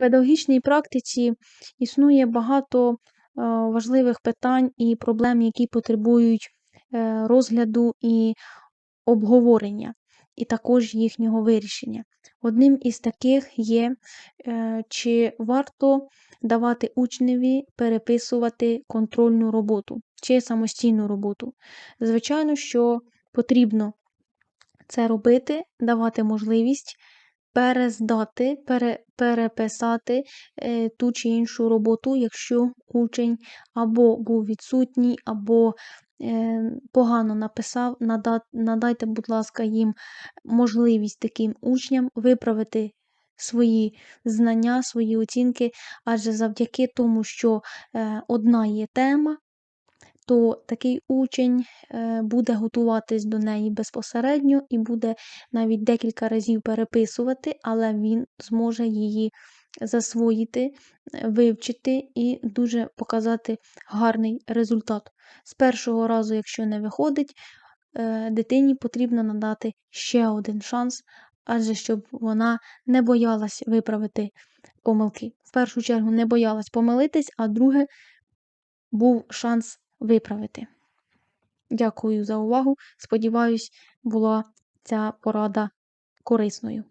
педагогічній практиці існує багато е, важливих питань і проблем, які потребують е, розгляду і обговорення, і також їхнього вирішення. Одним із таких є, е, чи варто давати учневі переписувати контрольну роботу чи самостійну роботу. Звичайно, що потрібно це робити, давати можливість перездати, пере, переписати е, ту чи іншу роботу, якщо учень або був відсутній, або е, погано написав. Нада, надайте, будь ласка, їм можливість таким учням виправити свої знання, свої оцінки, адже завдяки тому, що е, одна є тема, то такий учень е, буде готуватись до неї безпосередньо і буде навіть декілька разів переписувати, але він зможе її засвоїти, вивчити і дуже показати гарний результат. З першого разу, якщо не виходить, е, дитині потрібно надати ще один шанс, адже щоб вона не боялась виправити помилки. В першу чергу не боялась помилитись, а друге був шанс виправити. Дякую за увагу. Сподіваюсь, була ця порада корисною.